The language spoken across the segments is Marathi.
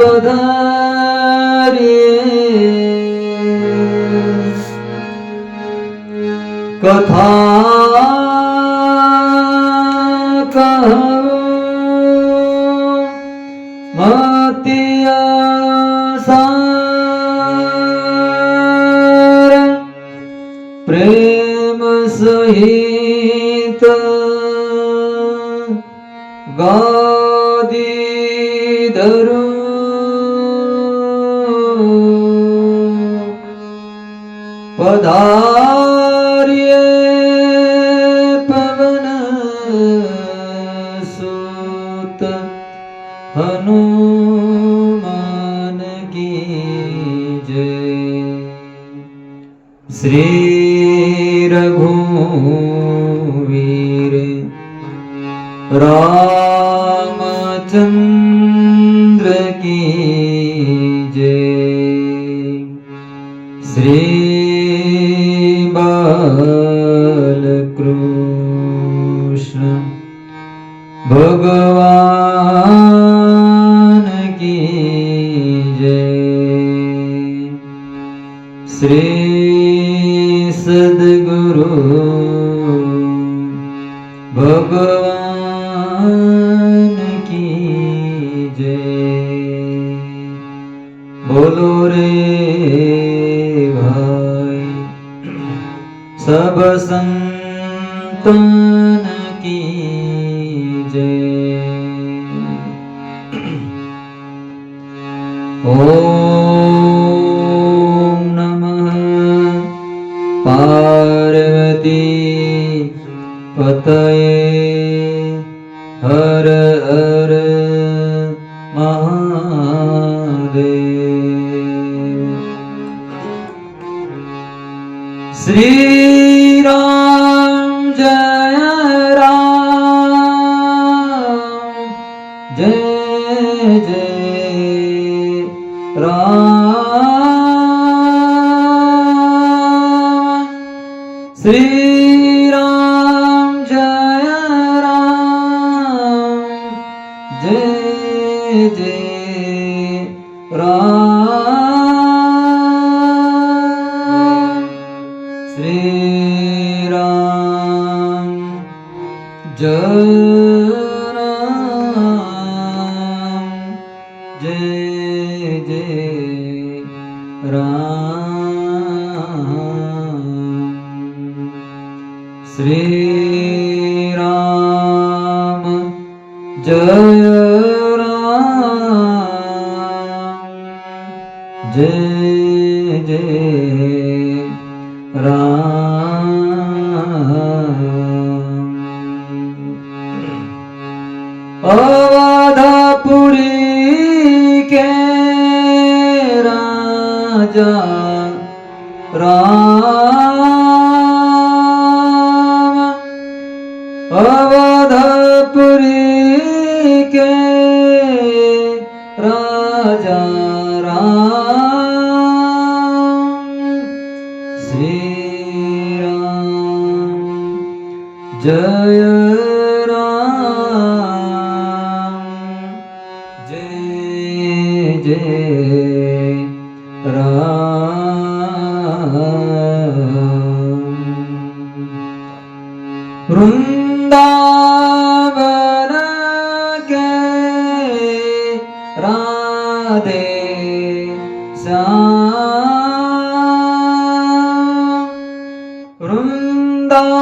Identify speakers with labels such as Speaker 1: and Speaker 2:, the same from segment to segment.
Speaker 1: पधारिये कथा कहो. मतिया सार प्रेम सहित गा पधार्ये पवन हनुमान की जय। श्री रघुवीर रामचंद्र ભગવાન કી જય. શ્રી સદગુરુ ભગવાન કી જય. બોલો રે ભાઈ સબ સંતો ॐ नमः। पार्वती पतये। हर हर महादेव। श्री राम जय श्री राम जय राम। जय जय राम। श्री राम जय जय राम जय जय राम। अवधपुरी के राजा राम। जय राम। जय जय राम। वृंदावन के राधे श्याम। वृंदावन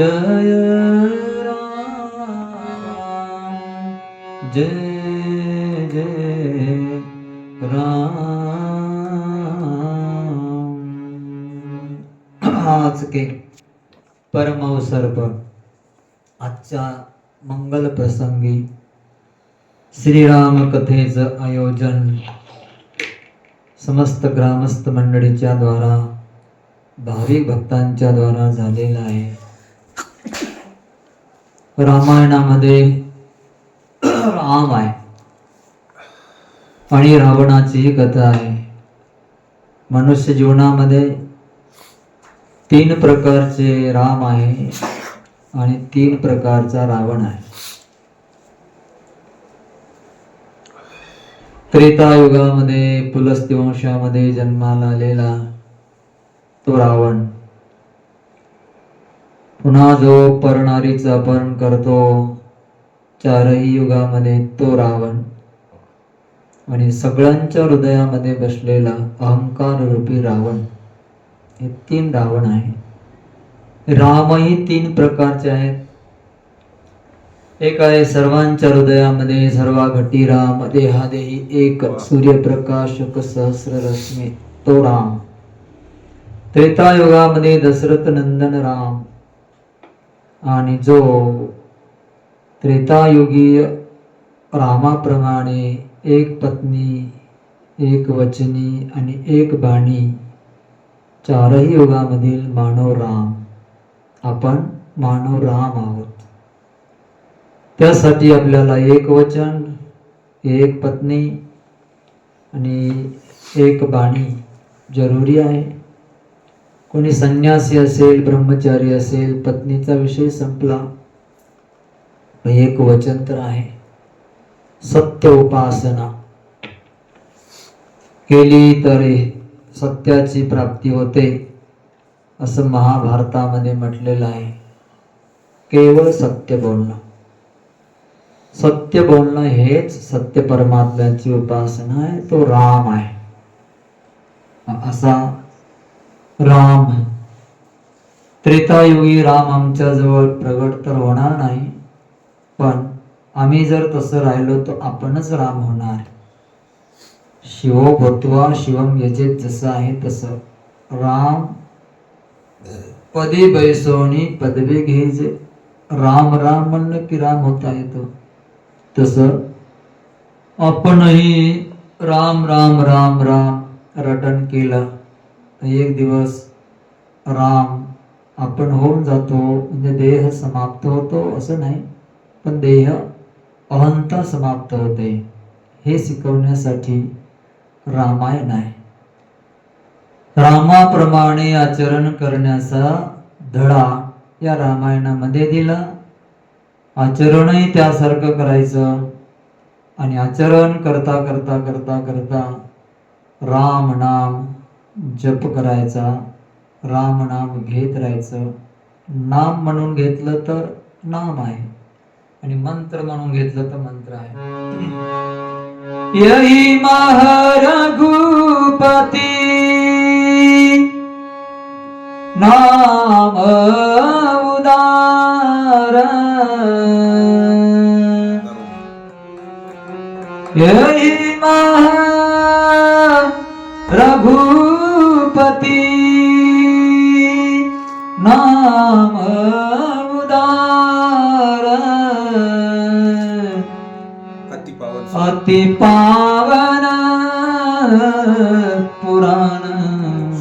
Speaker 1: जय राम। जय जय राम आज के परम अवसर पर आजच्या मंगल प्रसंगी श्रीराम कथेचं आयोजन समस्त ग्रामस्थ मंडळीच्या द्वारा भाविक भक्तांच्या द्वारा झालेलं आहे. रामायणामध्ये राम आहे. आणि रावणाची कथा आहे. मनुष्य जीवनामध्ये तीन प्रकारचे राम आहे आणि तीन प्रकारचा रावण आहे. त्रेतायुगामध्ये पुलस्त्य वंशामध्ये जन्माला आलेला तो रावण. पुन्हा जो परणारीच अपहरण करतो चारही युगामध्ये तो रावण. आणि सगळ्यांच्या हृदयामध्ये बसलेला अहंकार रूपी रावण. हे तीन रावण आहे रामही तीन प्रकारचे आहेत. एक आहे सर्वांच्या हृदयामध्ये सर्वा घटी राम देहादेही एक सूर्यप्रकाशक सहस्र रश्मी तो राम. त्रेतायुगामध्ये दशरथ नंदन राम. आणि जो त्रेतायुगीय रामाप्रमाणे एक पत्नी एक वचनी आणि एक बाणी चारही युगामधील मानव राम आपण मानव राम आहोत. त्यासाठी आपल्याला एक वचन एक पत्नी आणि एक बाणी जरुरी आहे. कोणी संन्यासी असेल ब्रह्मचारी असेल पत्नीचा विषय संपला. एक वचन तर आहे. सत्य उपासना. केली तरी सत्याची प्राप्ती होते असं महाभारतामध्ये म्हटलेलं आहे. केवळ सत्य बोलणं. सत्य बोलणं हेच सत्य परमात्म्याची उपासना आहे तो राम आहे. असा राम त्रेतायुगी राम आमच्या जवळ प्रगट तर होणार नाही पण आम्ही जर तसं राहिलो तर आपणच राम होणार शिवो भत्वा शिवम यजेत जसं आहे तसं. राम पदे बैसोनी पदवी घेजे. राम राम म्हणलं की राम होता येतो. तसं आपणही राम राम राम राम रटन केलं. एक दिवस राम आपण होऊन जातो म्हणजे देह समाप्त होतो असं नाही पण देह अहंता समाप्त होते. हे शिकवण्यासाठी रामायण आहे. रामाप्रमाणे आचरण करण्याचा धडा या रामायणामध्ये दिला. आचरणही त्यासारखं करायचं. आणि आचरण करता करता करता करता राम नाम जप करायचा राम नाम घेत राहायचं. नाम म्हणून घेतलं तर नाम आहे. आणि मंत्र म्हणून घेतलं तर मंत्र आहे. यही महारघुपती. नाम रघुपती नाम उदार
Speaker 2: अति पावन
Speaker 1: पुराण।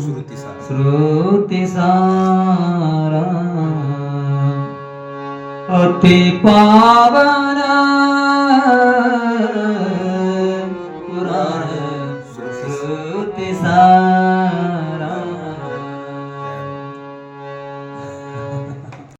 Speaker 2: श्रुती सार।
Speaker 1: श्रुतिसारा अति पावन